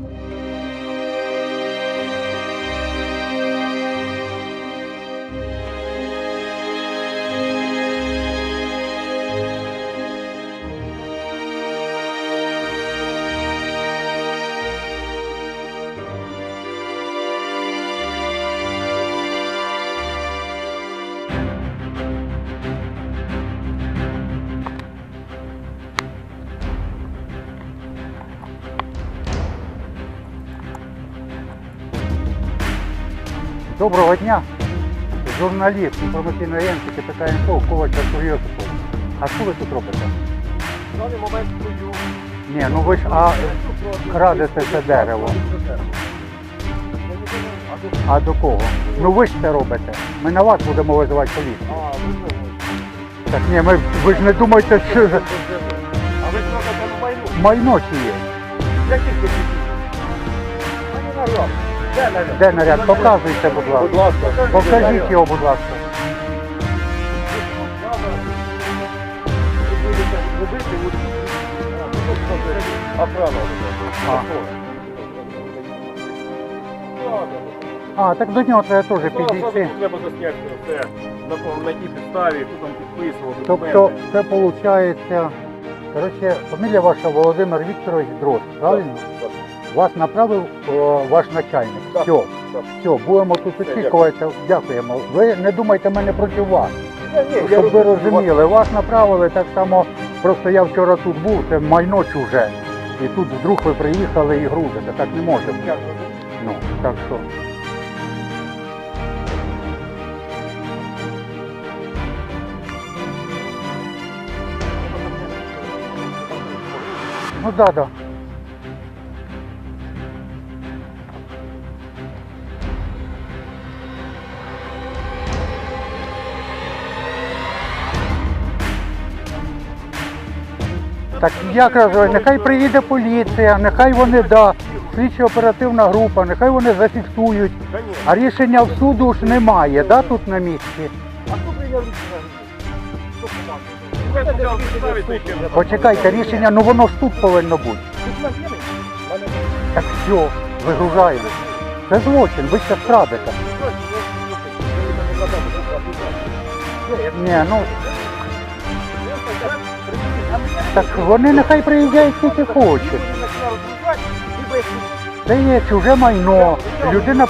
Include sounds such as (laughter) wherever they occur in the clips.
you Доброго дня. Журналіст інформаційної агенції КПК «Інфо» Ковач Артур Йосипов. А що ви тут робите? В даний момент стою. Ні, ну ви ж а, крадете це дерево. А до кого? Ну ви ж це робите. Ми на вас будемо визивати поліцію. А, ви? Так ні, ми, ви ж не думайте, що А ви трогate майно? майно чи є. Яких Пані наряд. Де наряд? Де наряд? Показуйте, будь Будь ласка. ласка. Покажіть його, будь ласка. А. А, так до нього треба теж Підійти. підійти. Треба засняти це на, тій підставі, хто там підписував Тобто це виходить, коротше, фамілія ваша Володимир Вікторович Дрозд, правильно? Так, Вас направив о, ваш начальник. Так, Все, так. все, будемо тут очікувати. Дякуємо. Ви не думайте мене проти вас. Ні, ні, я Щоб ви розумію, розуміли, вас направили так само. Просто я вчора тут був, це майно чуже. І тут вдруг ви приїхали і грузите. Так не може бути. Ну, так що. Ну да, да. Так я кажу, нехай приїде поліція, нехай вони да, слідчо оперативна група, нехай вони зафіксують. А рішення в суду ж немає, да, тут на місці. Почекайте, рішення, ну воно ж тут повинно бути. Так все, вигружаємо. Це злочин, ви ще крадете. Ні, ну так вони нехай приїжджають скільки хочуть. Це є чуже майно. Людина,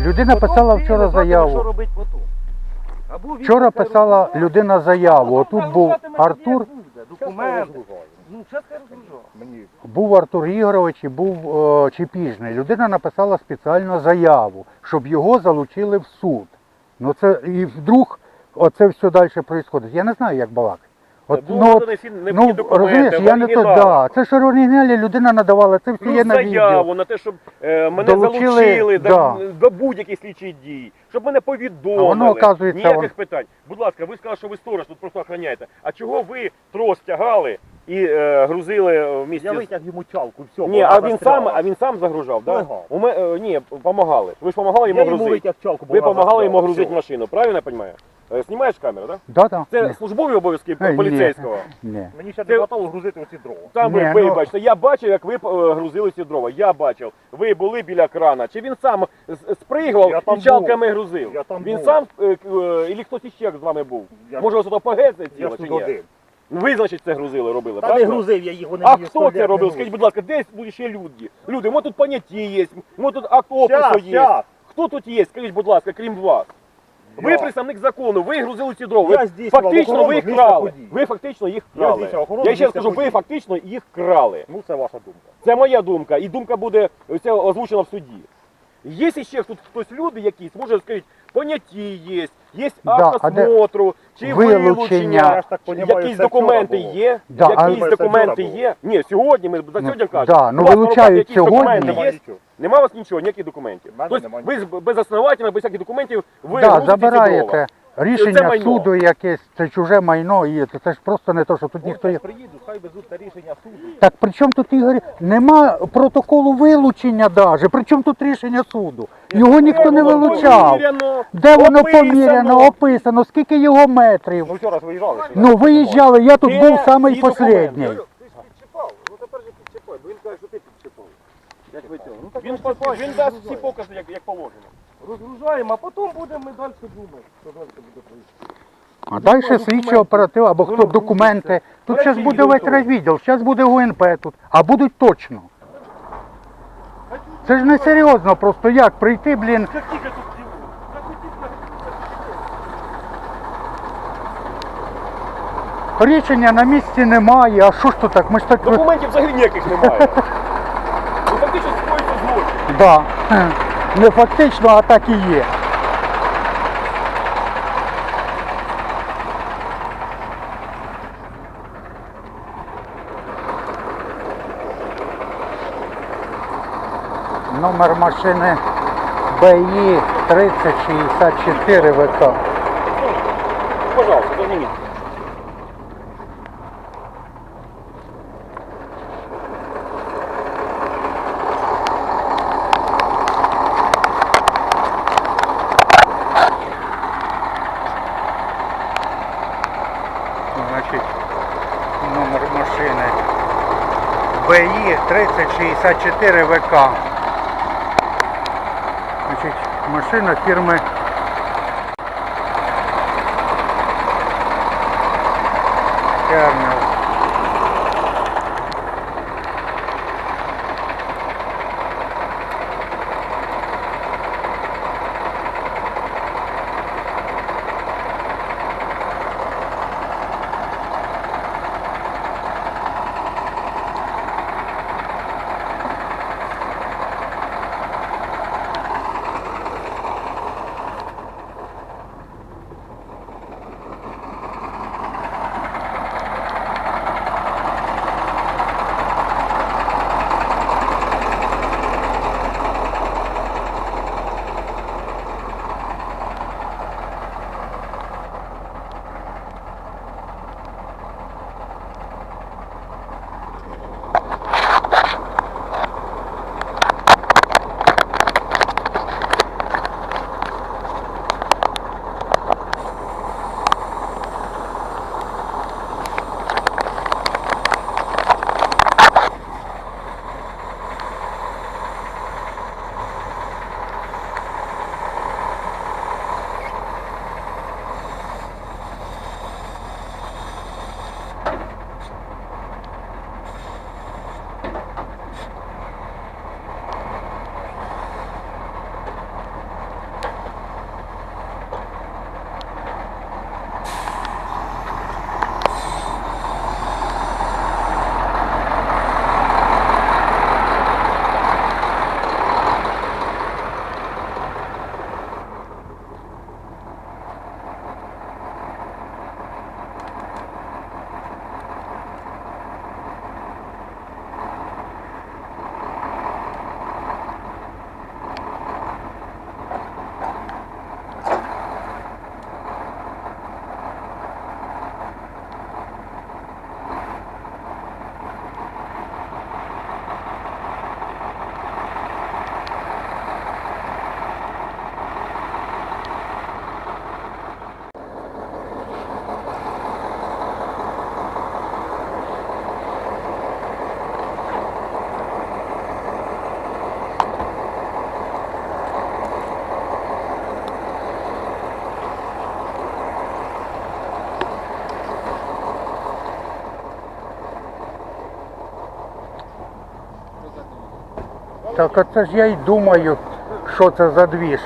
людина писала вчора заяву. Вчора писала людина заяву. Отут був Артур, був Артур Ігорович і був е, Чепіжний. Людина написала спеціально заяву, щоб його залучили в суд. Ну це і вдруг оце все далі відбувається. Я не знаю, як балакати. От, ну, от, надані необхідні ну документи, розумієш, я не то, оригінал. да. Це ж оригіналі людина надавала, це все є Плюс на відео. заяву на те, щоб е, мене Долучили, залучили до, да. до будь-яких слідчих дій, щоб мене повідомили. А воно, оказується, Ніяких вон- питань. Будь ласка, ви сказали, що ви сторож, тут просто охороняєте. А чого ви трос тягали і е, грузили в місті? Я з- витяг йому чалку, все. Ні, а він сам, а він сам загружав, да? Ага. У е, ні, допомагали. Ви ж допомагали йому Я йому грузити. витяг чалку, бо Ви вона допомагали йому грузити машину, правильно я розумію? Е, Знімаєш камеру, так? Да, да. Це Ні. службові обов'язки Е, ні. поліцейського. Ні. Мені ще Це- не хватало грузити оці дрова. Там Ні, ви ну- вибачте, я бачив, як ви е, грузили ці дрова. Я бачив. Ви були біля крана. Чи він сам з- спригував там і чалками грузив? Я там він був. сам е, к- е, і хтось іще з вами був? Я- Може, ось ОПГ це Я ціло чи ні? один. Ви, значить, це грузили, робили, Та не правильно? грузив я їх, вони А мені хто це не робив? Скажіть, будь ласка, десь будуть ще люди. Люди, ми тут поняті є, ми тут акт опису Щас, є. щас. Хто тут є? Скажіть, будь ласка, крім вас. Ви представник закону, ви грузили ці дрова. Я Ви здійснював фактично ви охорону їх крали. подій. Ви фактично їх Я крали. здійснював охорону Я ще раз місця кажу, ви подій. фактично їх крали. Ну, це ваша думка. Це моя думка, і думка буде озвучена в суді. Є ще тут хтось люди якісь, може скажіть, поняті є, є Да, акт а де осмотру, чи вилучення? вилучення, Я ж так понімаю, якісь це документи було. є, Да, а- якісь Це документи вчора є. Ні, сьогодні ми за Ну, сьогодні кажемо. да, ну, У вас вилучають на руках якісь сьогодні. документи Нема є? нічого. Нема у вас нічого, ніяких документів. В мене Тобто нема ви з- безосновательно, без всяких документів, ви да, грузите ці дрова. забираєте Це рішення майно. суду якесь, це чуже майно, і це, це ж просто не то, що тут ніхто є. приїду, хай везуть та рішення суду. Так при чому тут Ігор? Нема протоколу вилучення навіть. При чому тут рішення суду? Його ніхто не Воно вилучав. поміряно, Де воно описано. поміряно, описано, скільки його метрів. Ну, вчора ж виїжджали. сюди. Ну виїжджали, я тут Де був самий ці документи? останній. Ну тепер же підчіпай, бо він каже, що ти підчіпав. Як витягнув. Ну, так Він дасть всі покази, як, як положено. Розгружаємо, а потім будемо ми далі думати, що далі буде проїхати. А далі слідчі оператив або хто документи. Тут зараз буде весь райвідділ, зараз буде ГУНП тут, а будуть точно. Це ж не серйозно, просто як прийти, блін. Рішення на місці немає, а що ж то так? Ми ж так. Документів взагалі ніяких немає. (laughs) Ну фактично скоїться злочин. Да. Не фактично, а так і є. Номер машини БІ 3064 ВК. Пожалуйста, зазніміть. 1264 ВК. Значить, Машина фірми Так оце ж я й думаю, що це за двіж.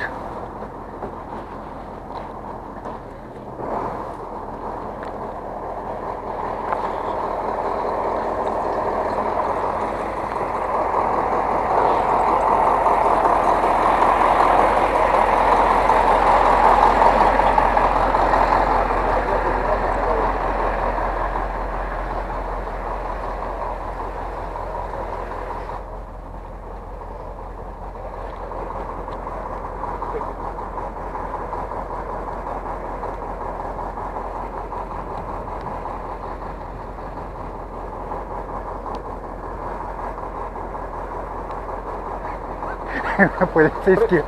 (laughs) поліцейських.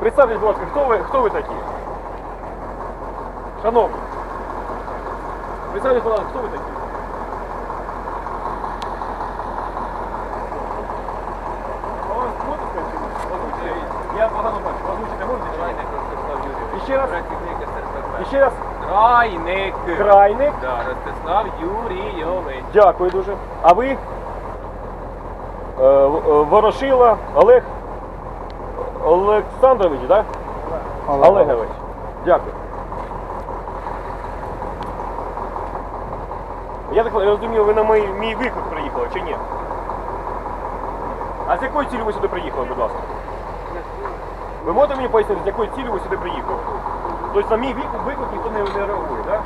Представтесь, будь ласка, хто ви, хто ви такі? Шанов. Представтесь, будь ласка, хто ви такі? Я погано бачу. Крайник Ще раз. Крайник. Крайник. Да, Ростислав Юрійович. Дякую дуже. А ви? Е, е, Ворошила, Олег. Олександрович, так? Але- Олегович. Дякую. Я так розумію, ви на мій, мій виклик приїхали чи ні? А з якою цілею ви сюди приїхали, будь ласка? Ви можете мені пояснити, з якою цілею ви сюди приїхали? Тобто на мій виклик, виклик ніхто не, не реагує, так?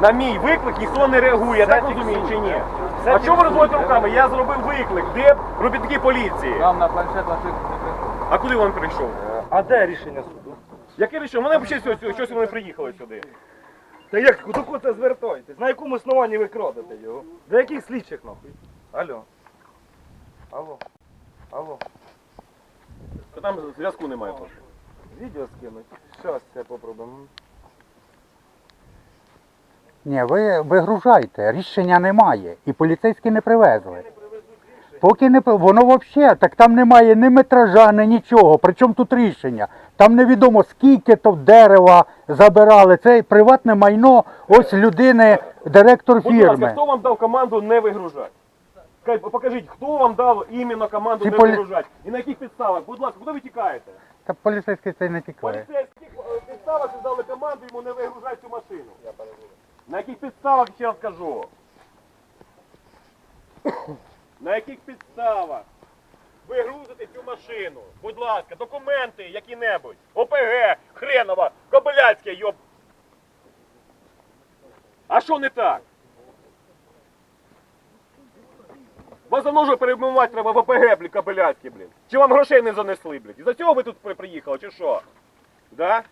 На мій виклик ніхто не реагує, я так розумію чи ні? А чому ви розводите руками? Я зробив виклик. Де робітники поліції? Вам на планшет прийшов. А куди він прийшов? А де рішення суду? Яке рішення? Мене взагалі щось, щось вони приїхали сюди. Та як до кого це звертаєтесь? На якому основанні ви крадете його? До яких слідчих нахуй? Алло. Алло. Алло. Та там зв'язку немає просто. Відео скинуть. Щас це попробуємо. Ні, ви вигружайте, рішення немає. І поліцейські не привезли. Поки не воно взагалі, так там немає ні метража, ні нічого. Причому тут рішення? Там невідомо скільки то дерева забирали. Це приватне майно ось людини, директор Будь ласка, фірми. хто вам дав команду не вигружати? Скажіть, Покажіть, хто вам дав іменно команду Ці не полі- вигружати? І на яких підставах? Будь ласка, куди ви тікаєте? Та поліцейський цей не тікає. Поліцейських е, підставах ви дали команду йому не вигружати цю машину. На яких підставах ще раз кажу? На яких підставах? Ви грузите цю машину. Будь ласка, документи які-небудь. ОПГ, Хренова, Кобиляцьке, йоб. А що не так? Вас давно вже перейменувати треба в ОПГ, блін, Кобиляцьке, блін. Чи вам грошей не занесли, блін? І за цього ви тут приїхали, чи що? Да?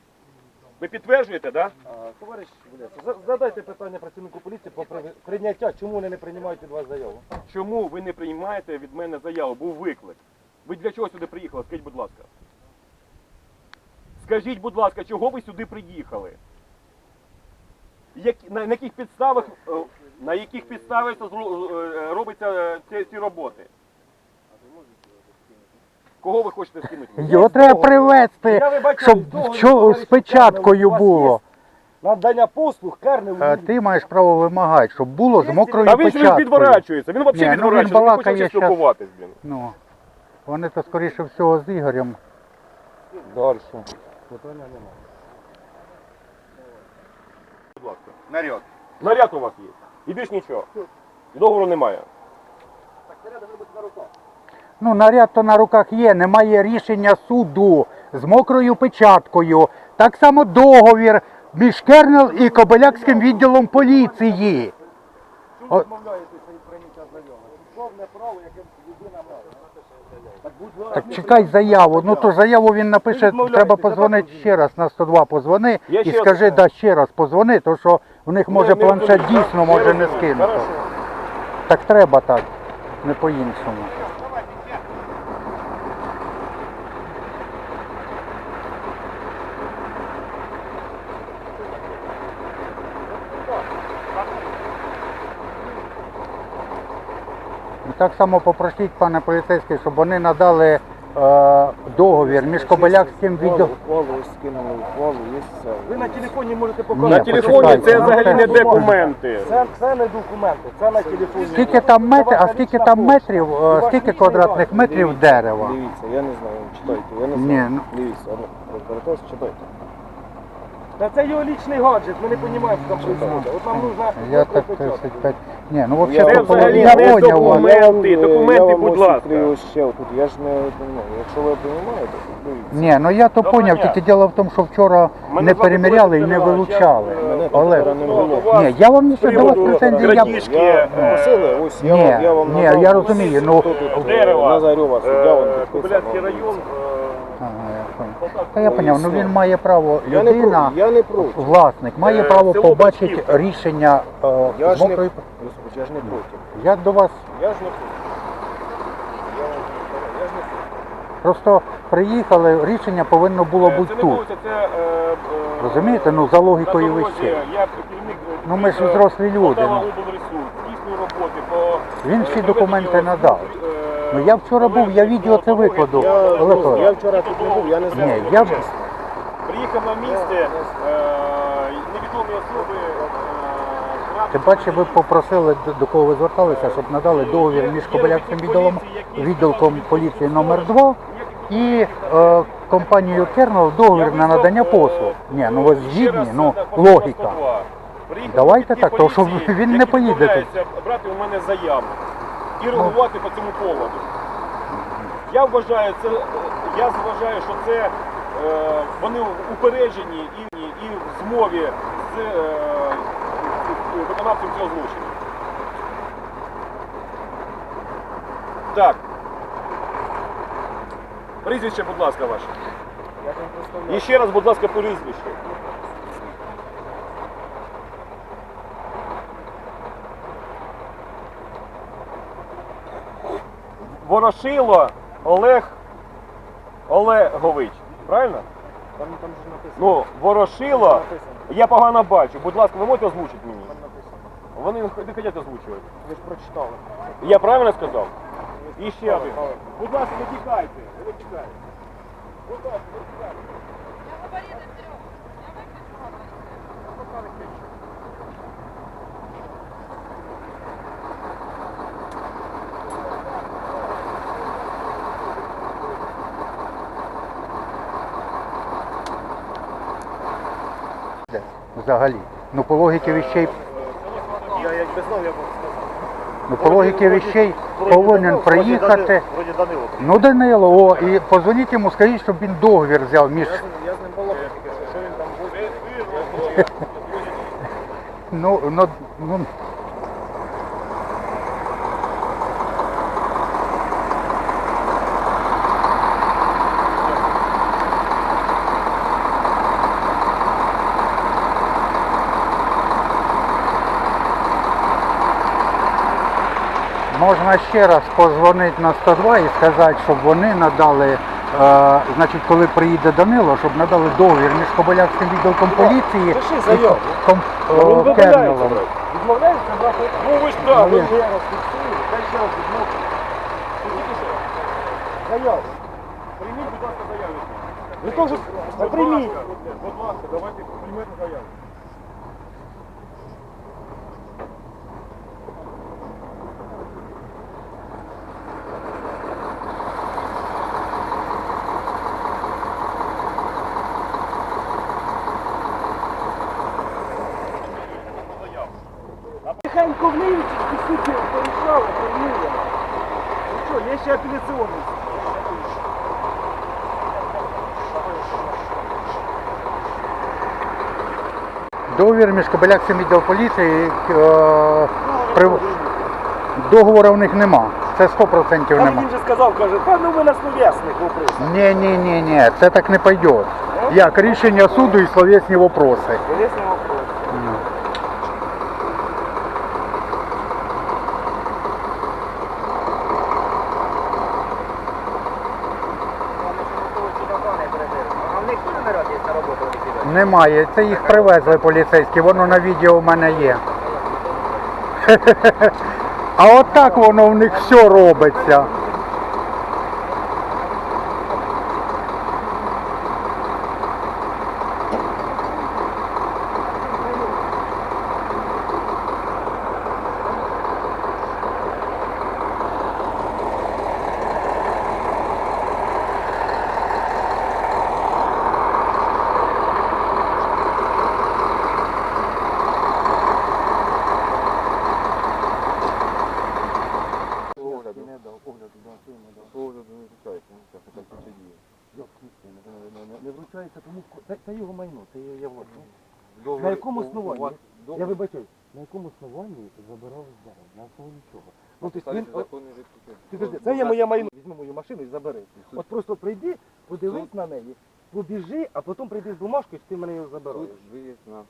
Ви підтверджуєте? А, товариш, блядь, задайте питання працівнику поліції про при- прийняття, чому вони не приймають від вас заяву? Чому ви не приймаєте від мене заяву? Був виклик. Ви для чого сюди приїхали? Скажіть, будь ласка. Скажіть, будь ласка, чого ви сюди приїхали? Як, на, на яких підставах, е, на яких підставах це зро- е, робиться е, ці, ці роботи? Кого ви хочете скинути? Його треба привезти, Я щоб договір, з печаткою у вас було. є Надання послуг Керневу. А ти маєш право вимагати, щоб було з мокрою А він ж він печаткою. відворачується, він Ні, взагалі ну, він відворачується, він, не хоче балакає взагалі щас. спілкуватись, блін. Ну, вони то скоріше всього з Ігорем. Далі. Питання немає. Будь ласка. Наряд. Наряд у вас є. І більш нічого. І договору немає. Ну, наряд то на руках є, немає рішення суду з мокрою печаткою. Так само договір між Кернел і Кобилякським відділом поліції. Чому відмовляєтеся від прийняття заяви? Повне право, яке людина має. Так, будь ласка, Так чекай заяву. Ну то заяву він напише, треба позвонити ще раз на 102 позвони Я і ще раз скажи, да ще раз позвони, то що в них може планшет дійсно може не скинути. Хорошо. Так треба так, не по-іншому. Так само попросіть, пане поліцейський, щоб вони надали е, договір між Кобилякським відділом. Ухвалу скинули, ухвалу, є все. Ви на телефоні можете Ні, показати. На телефоні це ну, взагалі не документи. Це, це не документи, це на телефоні. Скільки там метрів, а скільки там метрів, е, скільки квадратних метрів дерева? Дивіться, я не знаю, читайте, я не Ні, знаю. ну. Дивіться, ну, читайте. Та це його лічний гаджет, ми не розуміємо, що там происходит. От нам нужно... Я так 35. Ні, ну взагалі Це взагалі не поняв вас. документ. Я е, документи, я вам будь ось ласка. відкрию ще тут, я ж не розумію. Якщо ви розумієте, то дивіться. Ні, ну я то поняв, тільки діло в тому, що вчора Мене не переміряли і не Іванович, я, вилучали. е, Мене там не було. Ні, я вам нічого до вас приводу претензій, я... крадіжки, Я е, просили, ось я Ні, вам, я вам ні, я розумію, ну- Дерева, Назарьова, суддя, е, підписав. Кобиляцький ну, район. Е, Та я поняв, ну він має право, Я не людина, проти, я не проти. власник, має Е, право село побачити Батьківка. рішення е, Я з ж не, мокрої... Господи, я ж не проти. Я до вас Я ж не проти. Я вам я ж не проти. просто приїхали, рішення повинно було Е, бути Це не тут. вулиця, це... е, е, Розумієте, ну за логікою дорозі. вище. Я керівник... е, Ну, ми ж е, взрослі люди, Полтава ну. облресурс, роботи по... Він е, всі проведенню документи надав. е, Ну я вчора був, я відео це викладу. Я, ну, я вчора тут не був, я не знаю. Ні, я б- приїхав на місце, е, невідомі особи. е, Тим паче ви попросили до- до кого ви зверталися, щоб надали договір між Кобилянським відділом, відділком поліції номер 2 і е, компанією Кернел договір на надання послуг. Ні, ну ви згідні, ну логіка. Давайте так, тому що він не поїде. Тут. брати у мене заяву і реагувати по цьому поводу. Я вважаю, це, я вважаю, що це е, вони упереджені і, і в змові з е, виконавцем цього злочину. Так. Прізвище, будь ласка, ваше. І ще раз, будь ласка, прізвище. Ворошило Олег Олегович. Правильно? Там, там же написано. Ну, Ворошило. Написано. Я погано бачу. Будь ласка, ви можете озвучити мені? Там написано. Вони не хочуть озвучувати. Ви ж прочитали. Я правильно сказав? І ще один. Будь ласка, не тікайте. Не тікайте. Будь ласка, не тікайте. Де? Взагалі. Ну по логіки вещей, Я якби знав, я б сказав. ну по логіки вещей повинен приїхати. Вроді Данило. Ну Данило, о, і позвоніть йому, скажіть, щоб він договір взяв між. Я з ним- я з ним балакав що, він там був. (laughs) Ну, ну, ну. Можна ще раз позвонити на 102 і сказати, щоб вони надали, е, значить, коли приїде Данило, щоб надали договір між Кобилянським відділком поліції Пиши і заяву. ком, Ну, е, Кернелом. видаляється. Відмовляється брати. Ну ви ж так. Ну, ви ж- Я раз фіксую, дай ще раз відмовку. Заяву. Прийміть, будь ласка, заяву. Ви теж Будь прийміть. ласка, Будь ласка, давайте приймете заяву. І суті порішали, порівнюємо. Ну є ще апеляційний. Договір між Кобилянським відділом поліції е, при... договору в них нема. Це 100% Там нема. він же сказав, каже, та ну ви на словесних вопросах. Ні, ні, ні, ні, це так не пойде. Як рішення суду і словесні вопроси. Словесні вопроси. А в них теж наряд є на роботу вони підуть? Немає. Це їх привезли поліцейські, воно на відео у мене є. (laughs) А отак воно в них все робиться. Огляду не дав, огляду дав, що не дав. Огляду не вручається, ну, так, так, слідчі дії. Як в смислі не- не- не- не- Не вручається тому, ко- це, це його майно, це є я власне. На якому основанні? Я вибачаюсь, на якому основанні забирав зараз? На основі чого? Ну, ти, він, відсутність. ти, ти, це є моє майно. Візьми мою машину і забери. От просто прийди, подивись на неї, побіжи, а потім прийди з бумажкою, що ти мене його забираєш. Тут виїзд на.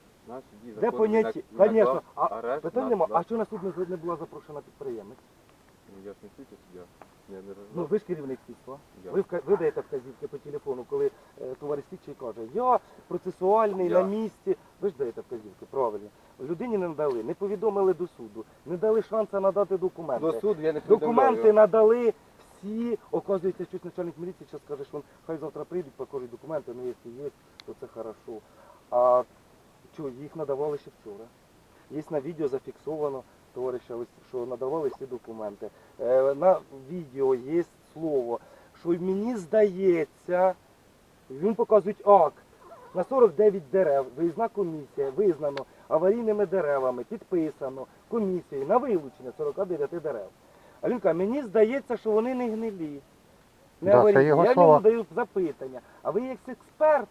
Де законний поняття? наказ, Звісно. А арешт, питань нема. да. А що на суд не, не була запрошена підприємець? Ну, я ж не суддя. Я не Ну ви ж керівник слідства. Я. Ви, вка- ви даєте вказівки по телефону, коли е, товариш слідчий каже, я процесуальний Я. на місці. Ви ж даєте вказівки, правильно. Людині не надали, не повідомили до суду, не дали шансу надати документи. До суду я не повідомляю. Документи надали всі, оказується, щось начальник міліції зараз каже, що він, хай завтра прийдуть, покажуть документи, ну якщо є, то це хорошо. А що, їх надавали ще вчора. Є на відео зафіксовано, товариша, що надавали всі документи. Е, на відео є слово, що мені здається, він показує акт на 49 дерев, виїзна комісія, визнано аварійними деревами, підписано комісією на вилучення 49 дерев. А він каже, мені здається, що вони не гнилі. Не Да, це аварійні. його Я слова. йому даю запитання. А ви як експерт,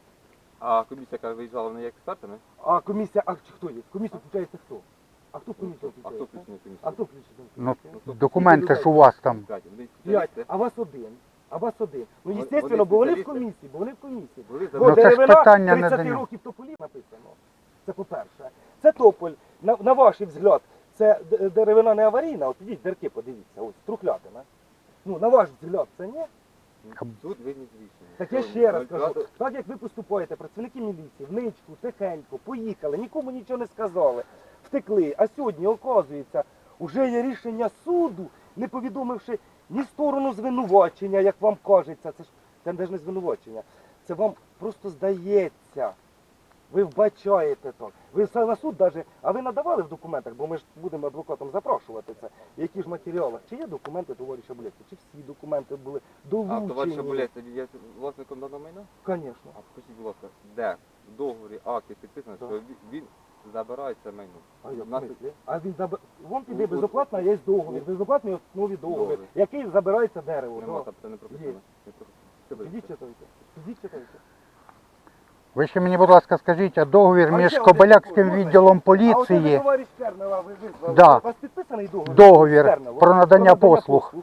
А комісія, яка виїжджала, вона є експертами? а комісія, а хто є? Комісію включається хто? А хто комісію А хто комісію? А хто включений? Ну, документи ж у вас там. Вони П'ять, а вас один. А вас один. Ну, Вони- естественно, бо вони в спеціалісти. комісії, бо вони в комісії. Були Бо Ну, це ж деревина питання 30 до років тополів написано. Це по-перше. Це тополь, на, на ваш взгляд, це д- деревина не аварійна, от ідіть дерки, подивіться, ось трухлятина. Ну, на ваш взгляд, це ні? Суд виніс рішення. Так я ще раз кажу, так як ви поступаєте, працівники міліції, в ничку, тихенько, поїхали, нікому нічого не сказали, втекли. А сьогодні, оказується, вже є рішення суду, не повідомивши ні сторону звинувачення, як вам кажеться, це ж це не звинувачення. Це вам просто здається. Ви вбачаєте так. Ви все на суд даже, а ви надавали в документах, бо ми ж будемо адвокатом запрошувати це. Які ж матеріали? Чи є документи товариша Булєцького? Чи всі документи були А долучені? товариш Шабулець є власником даного майна? Звісно. А скажіть, будь ласка, де в договорі акті підписано, що він- він забирає це майно? А, як нас а він заб... Вон піде Ну, безоплатно, є договір. ну, Безоплатний основі договір, договір. який забирається дерево. Нема Да. там, це не. Є. Не. Це ви- Підіть читайте. Підіть читайте. Ви ще мені, будь ласка, скажіть, а договір А між ще один Кобилякським можна? відділом А от поліції, товариш Кернела, ви визвали. Да. У вас підписаний договір? Договір Кернелом? про надання послуг.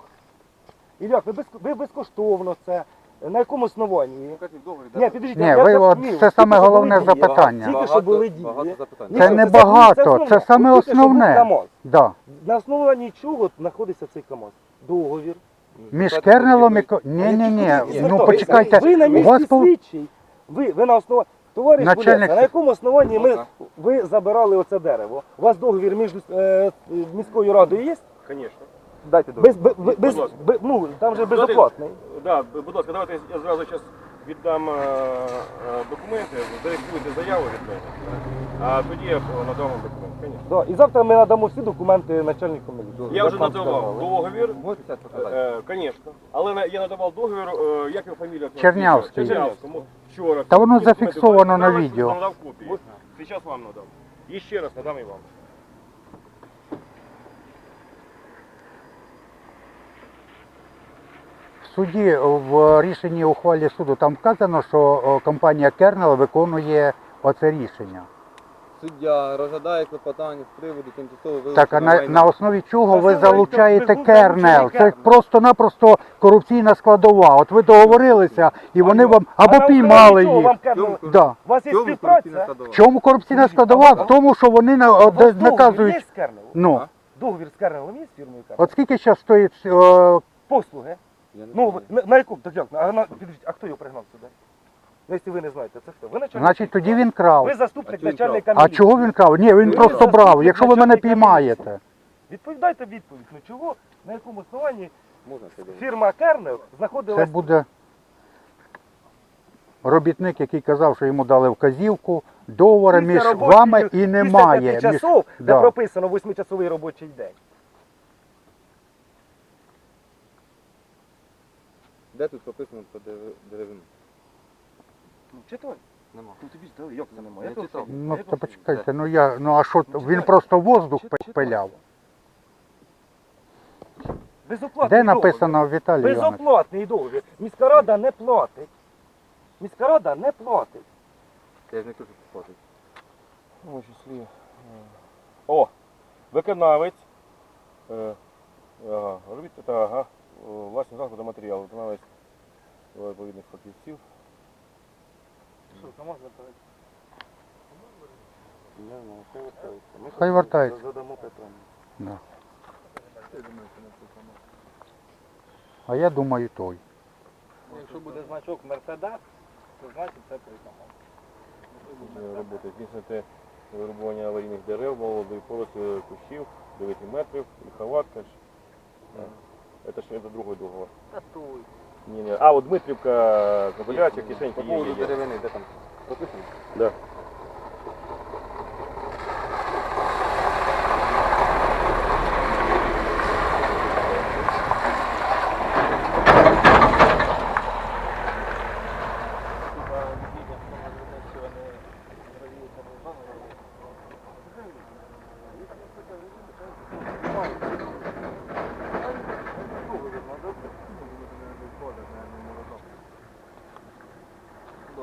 Ілляк, ви, без... ви безкоштовно це. На якому основанні? Де Ні, це- підождіть, Ні, я ви от це Тільки саме що головне були дії. запитання. Тільки що були дії. Багато запитань. Це не це багато, основне. це саме тільки що був основне. КАМАЗ. да, На основанні чого знаходиться цей КАМАЗ? Договір. між Це Кернелом і... Ко- Ні, ні, ні, Ні, ну ви- почекайте, Ви на у вас місці пов- слідчий. Ви, ви на основі. Товариш Начальник Начальник... на якому основанні ми, ви забирали оце дерево? У вас договір між е, міською радою є? Звісно. Дайте договір. Без, без, без, Будь ласка. без, ну, там же Давайте- безоплатний. Да, б- будь ласка, давайте я зразу зараз віддам е, е, документи, зареєструйте заяву від мене, а тоді я надам вам документи. Звісно. Да. І завтра ми надамо всі документи начальнику міліції. Я як вже нам надавав сказали. договір, Можете показати? е, звісно, але на- я надавав договір, е, як його фамілія? Чернявський. Чернявському. Вчора. Та воно зафіксовано на відео. Надав копії. Зараз вам надам. І ще раз надам і вам. Суді в рішенні ухвалі суду там вказано, що компанія Кернел виконує оце рішення. Суддя розглядає клопотання з приводу тимчасово вилучення Так, а на, майна. на основі чого ви залучаєте ви- Кернел? Це просто-напросто корупційна складова. От ви договорилися і вони вам або піймали їх. Вам Да. У вас є Чому співпраця? корупційна складова? В чому корупційна складова? В тому, що вони на, У де- наказують. Ну, Договір з Кернелом є з фірмою Кернел? от скільки зараз стоїть е, Послуги. Я не Ну, ви- на, на яку? Так як? А, на, підождіть, а хто його пригнав сюди? Ну, якщо ви не знаєте, це хто? Ви начальник? значить тоді він крав. Ви А заступник чого він начальника А міліції. чого він крав? Ні, він Ви просто брав. Якщо ви мене начальника піймаєте. Відповідайте відповідь. Ну чого, на якому основанні Можна це договорити? фірма Кернел Це знаходилась... буде робітник, який казав, що йому дали вказівку. Договору після між робочої- вами і після немає. п'яти Між- часов, де Да. прописано восьмичасовий робочий день. Де тут прописано про дерев- деревину? Ну, читай. Нема. Ну тобі ж дали, як це немає? Я читав. Ну, то почекайте, ну я, ну а що, він просто воздух пиляв. Безоплатний Де договір. написано Віталій Іванович? Безоплатний договір. Міська рада не платить. Міська рада не платить. Я ж не кажу, що платить. Ну, числі. О, виконавець. Е, ага, робіть та, ага, власні засоби матеріалу. Виконавець е, відповідних фахівців. Що, КамАЗ забирає? Нема, хай вертається. Ми Хай вертається. Задамо питання. Да. А я думаю, той. Якщо буде значок Мерседес, то значить це той КамАЗ. Е, Роботи. Здійснити вирубування аварійних дерев, молодої порослі кущів, 9 метрів, лиховатка. ж. Це ж це другий договор. Та той. Ні, ні. А, от Дмитрівка, Кобилячик, По кишеньки є, поводу є, є. деревини, де там прописано? Да.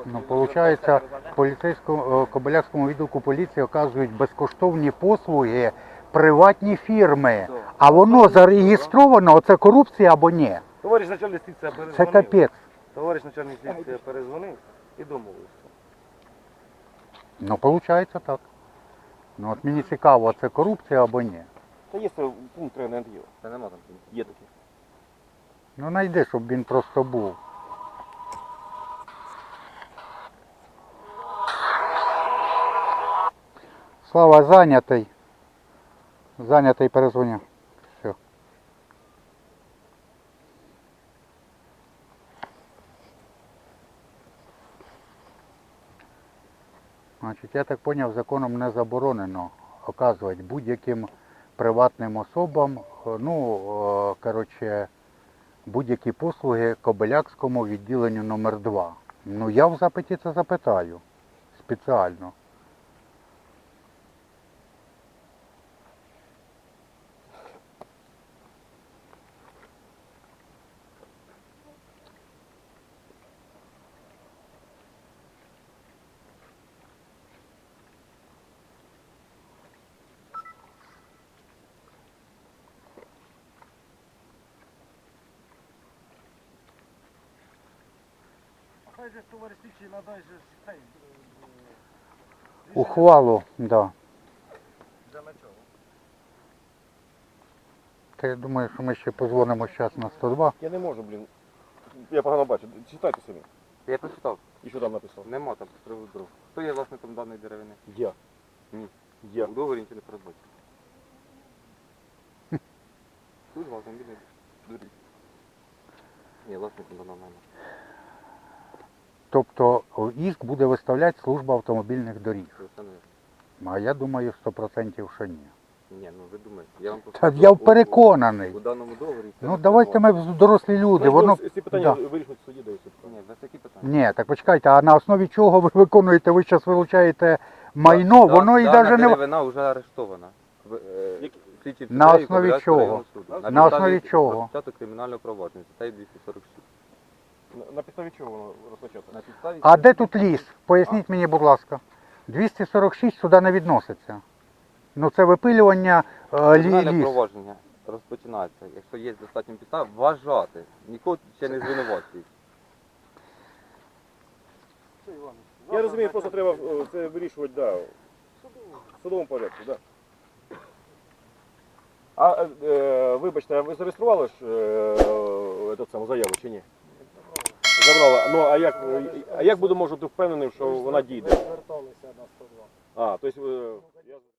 Ну, виходить, поліцейському е, Кобилянському відділку поліції оказують безкоштовні послуги приватні фірми. А воно зареєстровано, оце корупція або ні? Товариш начальник слідця Це капець. Товариш начальник слідця перезвонив і домовився. Ну, виходить так. Ну от мені цікаво, це корупція або ні. Та є це пункт не. Та нема там. Є такі. Ну найди, щоб він просто був. Слава зайнятий. Зайнятий перезвоню. Все. Значить, я так зрозумів, законом не заборонено оказувати будь-яким приватним особам, е, ну, е, коротше, будь-які послуги Кобилякському відділенню номер 2 Ну я в запиті це запитаю спеціально. Цей. Ухвалу, да. Для начала. Та я думаю, що ми ще позвонимо зараз на 102. Я не можу, блін. Я погано бачу. Читайте самі. Я прочитав. І що там написано? Нема там приводу дров. Хто є власником даної деревини? Я. Ні. Я. У договорі нічого не передбачено. Тут в автомобільній доріг. Ні, власником даного майна. Тобто о, ішк буде виставляти служба автомобільних доріг. А я думаю, 100% що ні. Ні, ну ви думаєте. Я вам Та я переконаний. У даному договорі. Ну давайте ми дорослі люди, воно. Ці питання да. вирішують в суді, дають. Ні, без такі питання. Ні, так почекайте, а на основі чого ви виконуєте, ви зараз вилучаєте майно, Да, воно і дана навіть не. деревина вже арештована. В- е, слідчі На основі Кобиляцького чого? районного суду. На підставі основі чого? Розпочато кримінального провадження, статтею 246. На- підставі чого воно розпочато? На підставі А де тут ліс? Поясніть мені, будь ласка. 246 сюди не відноситься. Ну це випилювання е, лі- Кримінальне ліс. провадження розпочинається, якщо є достатньо підстав, вважати. Нікого ще не звинувачують. Я розумію, просто треба е, це вирішувати, да, в судовому порядку, да. А е, е, вибачте, а ви зареєстрували ж е, этот саму заяву чи ні? Забрала. Ну а як, а як буду можу бути впевненим, що вона дійде? Зверталися на 102. А, тобто.